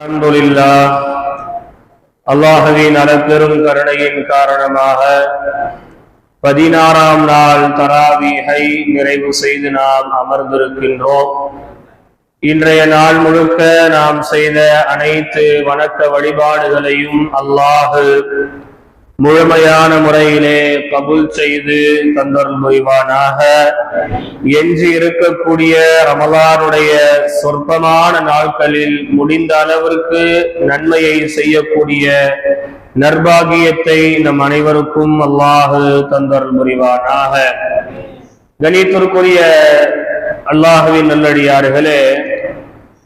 அல்ஹம்துலில்லா அல்லாஹுவின் கருணையின் காரணமாக பதினாறாம் நாள் தராவீகை நிறைவு செய்து நாம் அமர்ந்திருக்கின்றோம். இன்றைய நாள் முழுக்க நாம் செய்த அனைத்து வணக்க வழிபாடுகளையும் அல்லாஹு முழுமையான முறையிலே கபுல் செய்து தந்தருள் புரிவானாக. எஞ்சி இருக்கக்கூடிய ரமலானுடைய சொற்பமான நாட்களில் முடிந்த அளவிற்கு நன்மையை செய்யக்கூடிய நர்பாகியத்தை நம் அனைவருக்கும் அல்லாஹு தந்தருள் புரிவானாக. கணித்திற்குரிய அல்லாஹுவின் நல்லடியார்களே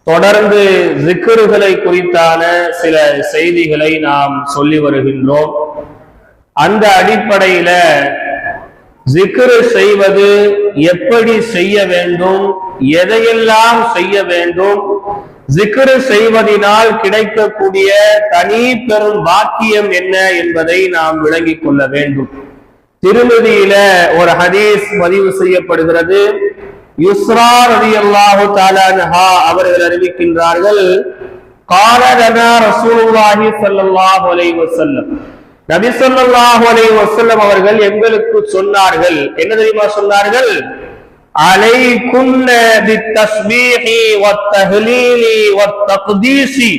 தொடர்ந்து ஜிக்கருகளை குறித்தான சில செய்திகளை நாம் சொல்லி வருகின்றோம். அந்த அடிப்படையில ஜிக்ரு செய்வது எப்படி செய்ய வேண்டும் எதையெல்லாம் செய்ய வேண்டும் ஜிக்ரு செய்வதனால் கிடைக்கக்கூடிய தனி பெரும் பாக்கியம் என்ன என்பதை நாம் விளங்கிக் கொள்ள வேண்டும். திருமதியில ஒரு ஹதீஸ் பதிவு செய்யப்படுகிறது. யுஸ்ரா ரவி அல்லாஹு தாலான்ஹா அவர்கள் அறிவிக்கின்றார்கள் காலதனா ரசூலுல்லாஹி ஸல்லல்லாஹு அலைஹி வஸல்லம் நபி ஸல்லல்லாஹு அவர்கள் எங்களுக்கு சொன்னார்கள். என்ன தெரியுமா சொன்னார்கள்? அலைகுன்ன பித்தஸ்பீஹி வத்தஹ்லீலி வத்தக்தீசி.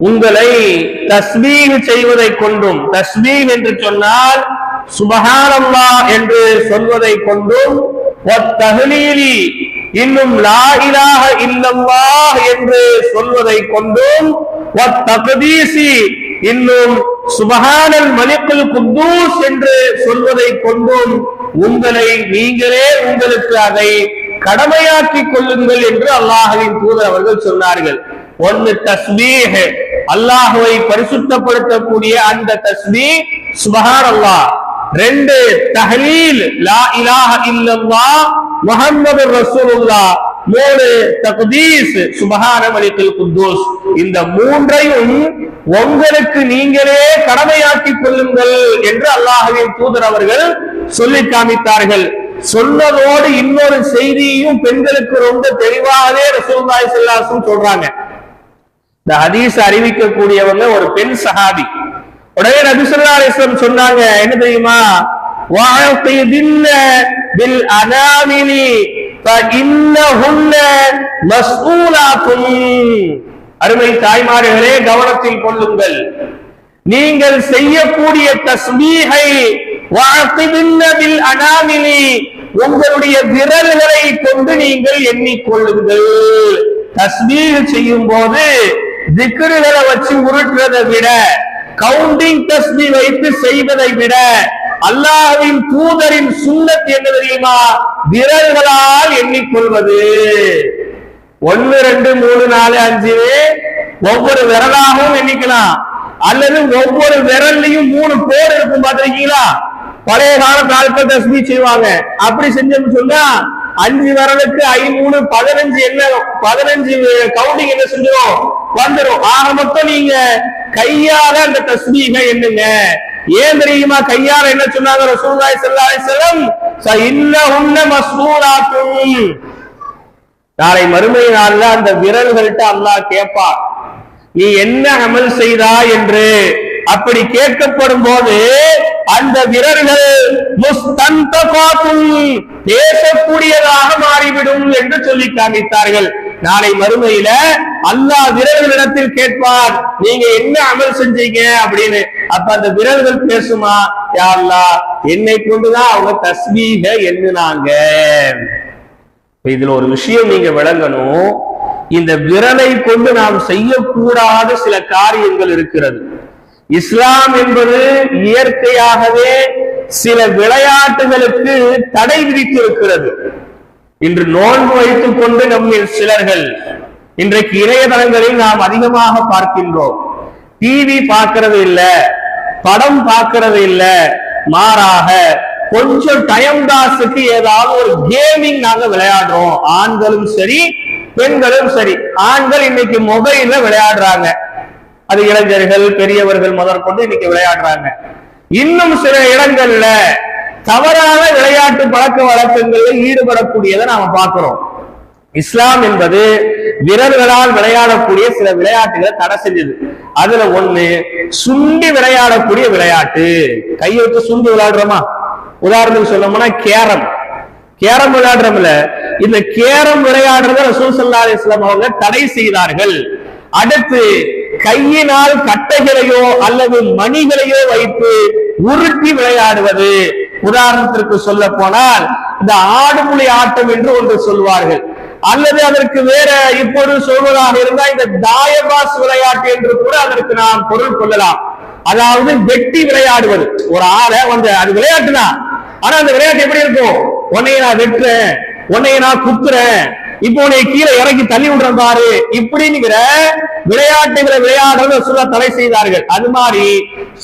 உங்களை தஸ்மீக செய்வதை கொண்டும் தஸ்மீக் என்று சொன்னால் சுபஹானல்லா என்று சொல்வதை கொண்டும் வத்தஹ்லீலி இன்னும் லா இலாஹ என்று சொல்வதை கொண்டும் வத்தக்தீசி இன்னும் சுபஹானல் மலிக்குல் குத்தூஸ் என்று சொல்வதை கொண்டும் உங்களை நீங்களே உங்களுக்கு அதை கடமையாக்கிக் கொள்ளுங்கள் என்று அல்லாஹுவின் தூதர் அவர்கள் சொன்னார்கள். ஒன்னு தஸ்மீஹ் அல்லாஹுவை பரிசுத்தப்படுத்தக்கூடிய அந்த தஸ்மீ சுபஹான் அல்லாஹ் ரெண்டு தஹலீல் லா இலாஹ இல்லல்லா முஹம்மது ரசூலுல்லாஹ். மூணு தகுதீஸ் சுபகான மலிக்கல் குத்தோஸ். இந்த மூன்றையும் உங்களுக்கு நீங்களே கடமையாக்கிக் கொள்ளுங்கள் என்று அல்லாஹுவின் தூதர் அவர்கள் சொல்லி காமித்தார்கள். சொன்னதோடு இன்னொரு செய்தியும் பெண்களுக்கு ரொம்ப தெளிவாகவே ரசூல்லாய் செல்லாசும் சொல்றாங்க. இந்த ஹதீஸ் அறிவிக்கக்கூடியவங்க ஒரு பெண் சஹாபி. உடனே நபிசுல்லா அலிஸ்லம் சொன்னாங்க என்ன தெரியுமா? வாழத்தை பில் அனாமினி அருமை தாய்மார்களே கவனத்தில் கொள்ளுங்கள். நீங்கள் செய்யக்கூடிய தஸ்மீகை வாழ்த்திபின்னதில் உங்களுடைய விரல்களை கொண்டு நீங்கள் எண்ணிக்கொள்ளுங்கள். தஸ்மீக செய்யும் போது திக்ருகளை வச்சு உருட்டுறதை விட கவுண்டிங் தஸ்மி வைத்து செய்வதை விட அல்லாஹ்வின் தூதரின் சுண்ணத் என்ன தெரியுமா? விரல்களால் எண்ணிக்கொள்வது. ஒன்னு ரெண்டு மூணு நாலு அஞ்சு ஒவ்வொரு விரலாகவும் எண்ணிக்கலாம். அல்லது ஒவ்வொரு விரல்லையும் மூணு பேர் இருக்கும் பாத்திருக்கீங்களா பழைய கால நாட்கள் தஸ்மி செய்வாங்க. அப்படி செஞ்சோம்னு சொன்னா அஞ்சு விரலுக்கு ஐமூணு பதினஞ்சு என்ன பதினஞ்சு கவுண்டிங் என்ன செஞ்சிடும் வந்துடும் ஆக மொத்தம் நீங்க கையால அந்த தஸ்மீக என்னங்க ஏன் தெரியுமா? கையால என்ன சொன்னாங்க ரசூலாய் செல்லாய் செல்லம் வஸல்லம்? ச நாளை மறுமை நாள்ல அந்த விரல்கள்ட்ட அல்லாஹ் கேட்பார் நீ என்ன அமல் செய்தா என்று. அப்படி கேட்கப்படும் போது அந்த விரல்கள் முஸ்தந்தகாத்தும் பேசக்கூடியதாக மாறிவிடும் என்று சொல்லி காமித்தார்கள் நாளை மறுமையில அல்லாஹ் விரல்களிடத்தில் கேட்பார். நீங்க என்ன அமல் செஞ்சீங்க அப்படின்னு. அப்ப அந்த விரல்கள் பேசுமா? யாருலா என்னை கொண்டுதான் அவங்க தஸ்மீக எண்ணுனாங்க. இதுல ஒரு விஷயம் நீங்க விளங்கணும். இந்த விரலை கொண்டு நாம் செய்யக்கூடாத சில காரியங்கள் இருக்கிறது. இஸ்லாம் என்பது இயற்கையாகவே சில விளையாட்டுகளுக்கு தடை விதித்து இருக்கிறது இன்று நோன்பு வைத்துக் கொண்டு நம்மில் சிலர்கள் இன்றைக்கு இணையதளங்களில் நாம் அதிகமாக பார்க்கின்றோம். டிவி பார்க்கறது இல்ல படம் பார்க்கறது இல்ல மாறாக கொஞ்சம் டைம் பாஸுக்கு ஏதாவது ஒரு கேமிங் நாங்க விளையாடுறோம். ஆண்களும் சரி பெண்களும் சரி. ஆண்கள் இன்னைக்கு மொபைல்ல விளையாடுறாங்க. அது இளைஞர்கள் பெரியவர்கள் முதற்கொண்டு இன்னைக்கு விளையாடுறாங்க. இன்னும் சில இடங்கள்ல தவறான விளையாட்டு பழக்க வழக்கங்களில் ஈடுபடக்கூடியதை நாம பார்க்கிறோம். இஸ்லாம் என்பது வீரர்களால் விளையாடக்கூடிய சில விளையாட்டுகளை தடை செஞ்சது. அதுல ஒண்ணு சுண்டி விளையாடக்கூடிய விளையாட்டு. கையை வச்சு சுண்டி விளையாடுறோமா? உதாரணத்துக்கு சொல்லணும்னா கேரம். கேரம் விளையாடுறோம்ல இந்த கேரம் விளையாடுறத ரசூல் ஸல்லல்லாஹு அலைஹி அவங்க தடை செய்தார்கள். அடுத்து கையினால் கட்டைகளையோ அல்லது மணிகளையோ வைத்து உருட்டி விளையாடுவது. உதாரணத்திற்கு சொல்ல போனால் இந்த ஆடுபுலி ஆட்டம் என்று ஒன்று சொல்வார்கள். அல்லது அதற்கு வேற இப்போது சொல்வதாக இருந்தால் இந்த தாயபாஸ் விளையாட்டு என்று கூட அதற்கு நாம் பொருள் கொள்ளலாம். அதாவது வெட்டி விளையாடுவது. ஒரு ஆளை வந்து அது விளையாட்டு தான் ஆனா அந்த விளையாட்டு எப்படி இருக்கும்? உன்னைய நான் வெட்டுறேன். உன்னைய நான் குத்துறேன் இப்போ உன்னை கீழே இறக்கி தள்ளி விடுறேன் பாரு. இப்படிங்கிற விளையாட்டுகளை விளையாடுறத சொல்ல தடை செய்தார்கள். அது மாதிரி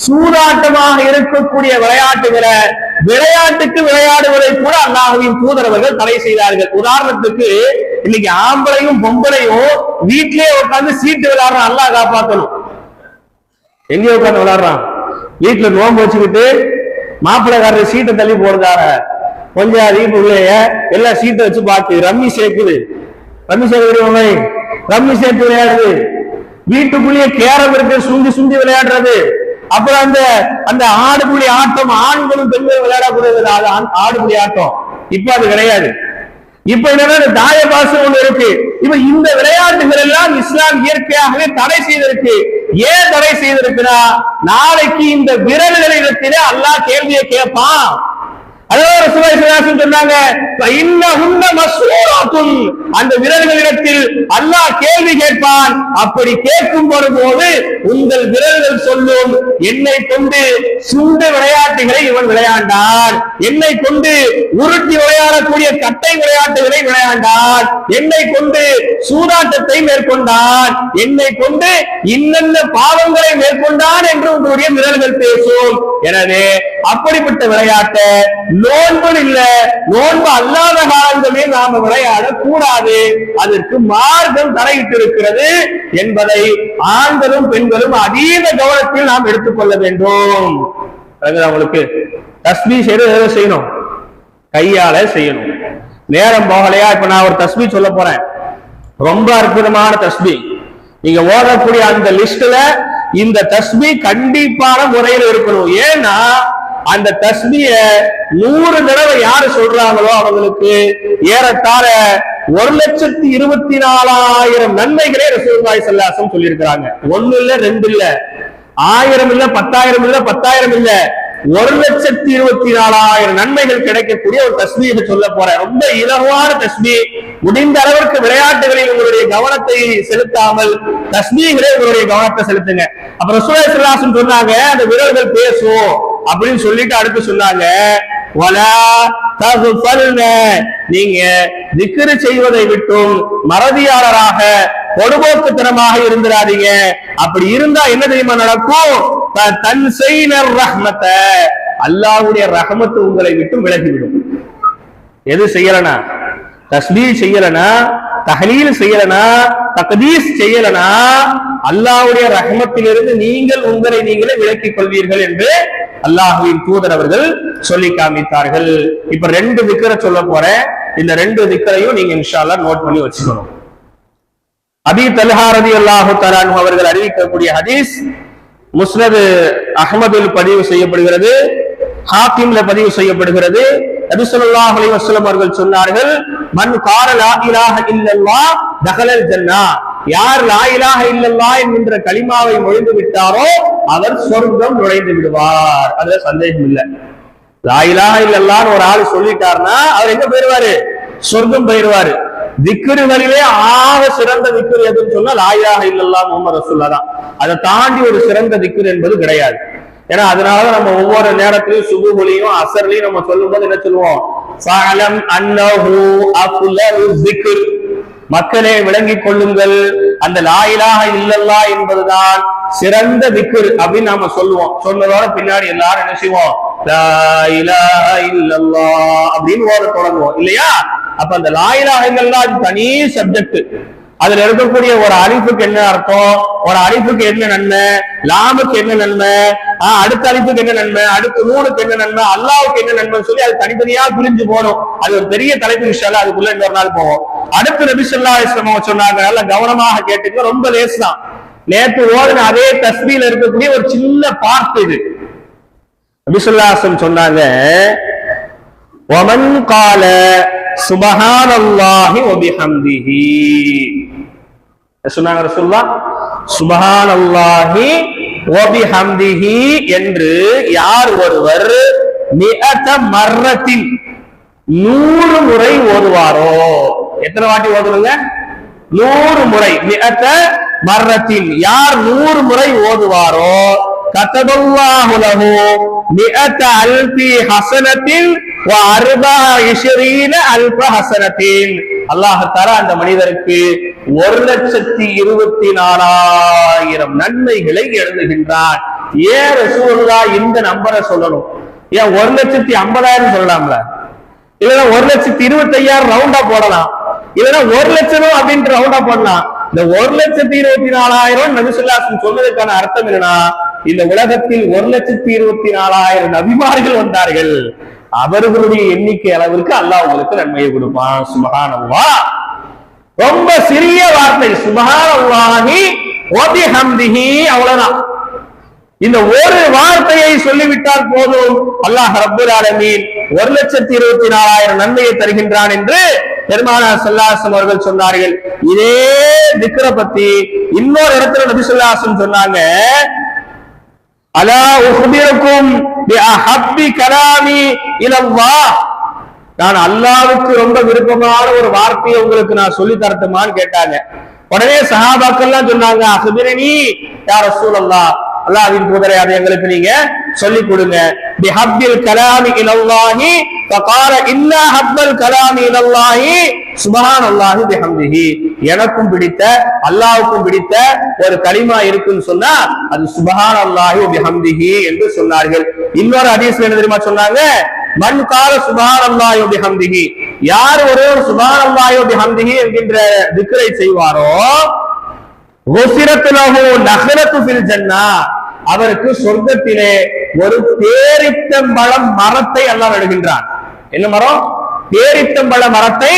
சூதாட்டமாக இருக்கக்கூடிய விளையாட்டுகளை விளையாட்டுக்கு விளையாடுவதை கூட அல்லாஹுவின் தூதரவர்கள் தடை செய்தார்கள். உதாரணத்துக்கு இன்னைக்கு ஆம்பளையும் பொம்பளையும் வீட்டிலேயே உட்காந்து சீட்டு விளையாடுற அல்லாஹ் காப்பாற்றணும் எங்கேயோ உட்காந்து விளையாடுறான். வீட்டுல நோம்பு வச்சுக்கிட்டு மாப்பிள்ளைக்காரர் சீட்டை தள்ளி போடுறாரு. கொஞ்சம் அதிக பிள்ளைய எல்லாம் சீட்டை வச்சு பார்த்து ரம்மி சேர்க்குது. ரம்மி சேர்க்குறவங்க ரம்மி சேர்த்து விளையாடுது. வீட்டுக்குள்ளேயே கேரம் இருக்கு சுண்டி சுண்டி விளையாடுறது. அப்புறம் அந்த அந்த ஆடுபுலி ஆட்டம் ஆண்களும் பெண்களும் விளையாடக்கூடாது அது ஆடுபுலி ஆட்டம். இப்ப அது கிடையாது. இப்ப என்னன்னா தாய பாசம் ஒண்ணு இருக்கு. இப்ப இந்த விளையாட்டுகள் எல்லாம் இஸ்லாம் இயற்கையாகவே தடை செய்திருக்கு. ஏன் தடை செய்திருக்கிறா நாளைக்கு இந்த விரல்களிடத்திலே அல்லாஹ் கேள்வியை கேட்பான். அதாவது சுவாசம் சொன்னாங்க இன்னஹுன்ன மஸ்ரூராத்துன். அந்த விரல்களிடத்தில் அல்லாஹ் கேள்வி கேட்பான். அப்படி கேட்கும் வரும்போது உங்கள் விரல்கள் சொல்லும் என்னை கொண்டு சுண்டு விளையாட்டுகளை இவன் விளையாண்டான். என்னை கொண்டு உருட்டி விளையாடக்கூடிய கட்டை விளையாட்டுகளை விளையாண்டான். என்னை கொண்டு சூதாட்டத்தை மேற்கொண்டான். என்னை கொண்டு இன்னென்ன பாவங்களை மேற்கொண்டான் என்று உங்களுடைய விரல்கள் பேசும். எனவே அப்படிப்பட்ட விளையாட்டை நோன்பு இல்ல நோன்பு அல்லாத காலங்களில் நாம விளையாட கூடாது அதற்கு மார்க்கம் தடையிட்டு இருக்கிறது என்பதை ஆண்களும் பெண்களும் அதீத கவனத்தில் நாம் எடுத்துக்கொள்ள வேண்டும். அவங்களுக்கு தஸ்மி செய்யறது செய்யணும்? கையால செய்யணும். நேரம் போகலையா? இப்ப நான் ஒரு தஸ்மி சொல்ல போறேன். ரொம்ப அற்புதமான தஸ்மி. நீங்க ஓடக்கூடிய அந்த லிஸ்ட்ல இந்த தஸ்மி கண்டிப்பான முறையில் இருக்கணும். ஏன்னா அந்த தஸ்மிய நூறு தடவை யாரு சொல்றாங்களோ அவங்களுக்கு ஏறத்தாழ ஒரு லட்சத்தி இருபத்தி நாலாயிரம் நன்மைகளே ரசூலுல்லாஹி சல்லாசம் சொல்லியிருக்கிறாங்க. ஒண்ணு இல்ல ரெண்டு இல்ல. ஆயிரம் இல்ல பத்தாயிரம் இல்ல பத்தாயிரம் இல்ல. ஒரு லட்சத்தி இருபத்தி நாலாயிரம் நன்மைகள் கிடைக்கக்கூடிய ஒரு தஸ்மீக சொல்ல போறேன். ரொம்ப இலவான தஸ்மி முடிந்த அளவிற்கு விளையாட்டுகளில் உங்களுடைய கவனத்தை செலுத்தாமல் தஸ்மிகளே உங்களுடைய கவனத்தை செலுத்துங்க. அப்புறம் சுரேஷ் சொன்னாங்க அந்த விரல்கள் பேசும். அப்படின்னு சொல்லிட்டு அடுத்து சொன்னாங்க. நீங்க திக்ரு செய்வதை விட்டும் மறதியாளராக பொடுபோக்குத்தனமாக இருந்துடாதீங்க அப்படி இருந்தா என்ன தெரியுமா நடக்கும்? தன் செய்னர் ரஹ்மத்தை. அல்லாவுடைய ரஹமத்து உங்களை விட்டு விலகிவிடும். எது செய்யலனா? தஸ்மீ செய்யலனா? தஹலீல் செய்யலனா? தகதீஸ் செய்யலனா? அல்லாவுடைய ரஹமத்திலிருந்து நீங்கள் உங்களை நீங்களே விலக்கிக் கொள்வீர்கள் என்று அல்லாஹுவின் தூதர் அவர்கள் சொல்லி காமித்தார்கள். இப்ப ரெண்டு திக்கரை சொல்ல போறேன். இந்த ரெண்டு திக்கரையும் நீங்க இன்ஷால்லா நோட் பண்ணி வச்சுக்கணும். அபி தல்ஹாரதி அல்லாஹு தலான் அவர்கள் அறிவிக்கக்கூடிய ஹதீஸ் முஸ்னது அகமதில் பதிவு செய்யப்படுகிறது. ஹாக்கிம்ல பதிவு செய்யப்படுகிறது. நபி அலி வசலம் அவர்கள் சொன்னார்கள் மண் கால லா இலாஹ தகலல் ஜன்னா யார் லாயிலாக இல்லல்லா என்கின்ற களிமாவை மொழிந்து விட்டாரோ அவர் சொர்க்கம் நுழைந்து விடுவார். அதுல சந்தேகம் இல்லை. லாயிலாக இல்லல்லான்னு ஒரு ஆள் சொல்லிட்டாருன்னா அவர் எங்க போயிருவாரு? சொர்க்கம் போயிருவாரு. திக்ருகளிலே ஆக சிறந்த திக்ரு எதுன்னு சொன்னா லாயிலாக இல்லல்லா முகமது ரசுல்லா தான் அதை தாண்டி ஒரு சிறந்த திக்ரு என்பது கிடையாது. ஏன்னா அதனாலதான் நம்ம ஒவ்வொரு நேரத்திலையும் சுபுகளையும் அசர்லையும் நம்ம சொல்லும் போது என்ன சொல்லுவோம்? மக்களே விளங்கிக் கொள்ளுங்கள். அந்த லாயிலாக இல்லல்லா என்பதுதான் சிறந்த திக்கு அப்படின்னு நாம சொல்லுவோம். சொன்னதோட பின்னாடி எல்லாரும் என்ன செய்வோம்? அப்படின்னு ஓர தொடங்குவோம். இல்லையா? அப்ப அந்த லாயிலாக இல்லல்லா அது தனி சப்ஜெக்ட் அதுல இருக்கக்கூடிய ஒரு அழிப்புக்கு என்ன அர்த்தம்? ஒரு அழிப்புக்கு என்ன நன்மை? லாபுக்கு என்ன நன்மை? ஆஹ் அடுத்த அழிப்புக்கு என்ன நன்மை? அடுத்த நூலுக்கு என்ன நன்மை? அல்லாவுக்கு என்ன நன்மைன்னு சொல்லி அது தனித்தனியா பிரிஞ்சு போகணும். அது ஒரு பெரிய தலைப்பு விஷயம் அதுக்குள்ள இன்னொரு நாள் போவோம். அடுத்து நபிசல்லா இஸ்லாம சொன்னாங்க நல்லா கவனமாக கேட்டுங்க ரொம்ப லேஸ் தான் நேற்று ஓடுன அதே தஸ்மியில இருக்கக்கூடிய ஒரு சின்ன பார்ட் இது. நபிசுல்லாசம் சொன்னாங்க ஒமன் கால சுபஹானல்லாஹி ஒபிஹம்திஹி சொன்னாங்க ரசூல்லா ஓபி ஹம்திஹி என்று யார் ஒருவர் மிகத்த மர்ரத்தின் நூறு முறை ஓதுவாரோ? எத்தனை வாட்டி ஓதுவங்க நூறு முறை. மிகத்த மர்ரத்தின் யார் நூறு முறை ஓதுவாரோ? கத்தபல்லாஹு லஹு அல்பி ஹசனத்தின் அல்ப ஹசனத்தின். அல்லாஹ் அந்த மனிதருக்கு ஒரு லட்சத்தி இருபத்தி நாலாயிரம் நன்மைகளை எழுதுகின்றான். ஏன் ரசூலுல்லா இந்த நம்பரை சொல்லணும்? ஏன் ஒரு லட்சத்தி ஐம்பதாயிரம் சொல்லலாம்ல? இல்லைன்னா ஒரு லட்சத்தி இருபத்தி ஐயாயிரம் ரவுண்டா போடலாம். இல்லைன்னா ஒரு லட்சம் அப்படின்ட்டு ரவுண்டா போடலாம். இந்த ஒரு லட்சத்தி இருபத்தி நாலாயிரம் நபிசுல்லாசன் சொன்னதுக்கான அர்த்தம் என்னன்னா இந்த உலகத்தில் ஒரு லட்சத்தி இருபத்தி நாலாயிரம் நபிமார்கள் வந்தார்கள். அவர்களுடைய எண்ணிக்கை அளவிற்கு அல்லாஹ் உங்களுக்கு நன்மையை கொடுப்பான். சுபஹானல்லா. ரொம்ப சிறிய வார்த்தை. சுபகானவாஹி ஓபி ஹம்திஹி அவ்வளவுதான். இந்த ஒரு வார்த்தையை சொல்லிவிட்டால் போதும். அல்லாஹ் ரப்பல் ஆலமீன் ஒரு லட்சத்தி இருபத்தி நாலாயிரம் நன்மையை தருகின்றான் என்று பெருமானார் சல்லாசம் அவர்கள் சொன்னார்கள். இதே திக்கர பத்தி இன்னொரு இடத்துல நபி சொல்லாசம் சொன்னாங்க. அலா உஹ்பிருக்கும் கலாமி இலல்லாஹ். நான் அல்லாவுக்கு ரொம்ப விருப்பமான ஒரு வார்த்தையை உங்களுக்கு நான் சொல்லி தரட்டுமான்னு கேட்டாங்க. உடனே சஹாபாக்கள்லாம் சொன்னாங்க அசுபிரணி யார் சூழல்லா அல்லாஹின் தூதரை அதை எங்களுக்கு நீங்க சொல்லிக் கொடுங்க. பிஹப்பில் கலாமி இலல்லாஹி பகார இன்ன ஹப்பல் கலாமி இலல்லாஹி சுபஹானல்லாஹி பிஹம்திஹி. எனக்கும் பிடித்த அல்லாஹுக்கும் பிடித்த ஒரு கலிமா இருக்குன்னு சொன்னா அது சுபஹானல்லாஹி பிஹம்திஹி என்று சொன்னார்கள். இன்னொரு ஹதீஸ்ல என்ன தெரியுமா சொன்னாங்க? மண் கால சுபஹானல்லாஹி பிஹம்திஹி. யார் ஒருவர் சுபஹானல்லாஹி பிஹம்திஹி என்கின்ற திக்ரை செய்வாரோ? குஃபிரத்துலஹு நஹரத்து ஃபில் ஜன்னா. அவருக்கு சொர்க்கத்திலே ஒரு பேரித்தம்பழம் மரத்தை அல்லாஹ் நடுகின்றான். என்ன மரம்? பேரித்தம்பழ மரத்தை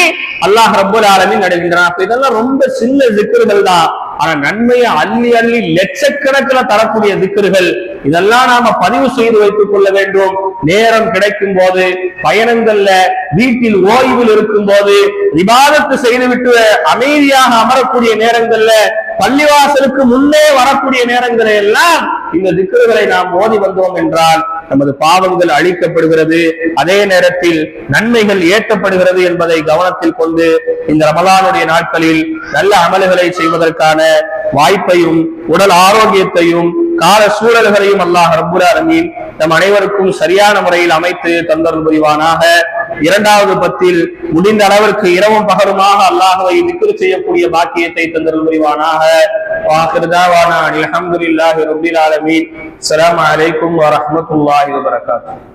அல்லாஹ் ரப்பல் ஆலமீன் நடுகின்றான். அப்ப இதெல்லாம் ரொம்ப சின்ன திக்ருகள் தான். ஆனா நன்மையை அள்ளி அள்ளி லட்சக்கணக்கில் தரக்கூடிய திக்கர்கள் இதெல்லாம் நாம பதிவு செய்து வைத்துக் கொள்ள வேண்டும். நேரம் கிடைக்கும் போது பயணங்கள்ல வீட்டில் ஓய்வில் இருக்கும் போது விவாதத்து செய்துவிட்டு அமைதியாக அமரக்கூடிய நேரங்கள்ல பள்ளிவாசலுக்கு முன்னே வரக்கூடிய நேரங்களை எல்லாம் இந்த திக்குகளை நாம் ஓதி வந்தோம் என்றால் நமது பாவங்கள் அழிக்கப்படுகிறது. அதே நேரத்தில் நன்மைகள் ஏற்றப்படுகிறது என்பதை கவனத்தில் கொண்டு இந்த ரமலானுடைய நாட்களில் நல்ல அமல்களை செய்வதற்கான வாய்ப்பையும் உடல் ஆரோக்கியத்தையும் கால சூழல்களையும் அல்லாஹ் ரபுல் அலமீன் நம் அனைவருக்கும் சரியான முறையில் அமைத்து தந்தருள் புரிவானாக. இரண்டாவது பத்தில் முடிந்த அளவிற்கு இரவும் பகலுமாக அல்லாஹுவை திக்ரு செய்யக்கூடிய பாக்கியத்தை தந்தருள் புரிவானாக. வாஹிருதாவானா அல்ஹம்துலில்லாஹி ரப்பில் ஆலமீன். அஸ்ஸலாமு அலைக்கும் வரஹ்மத்துல்லாஹி வபரகாத்துஹு.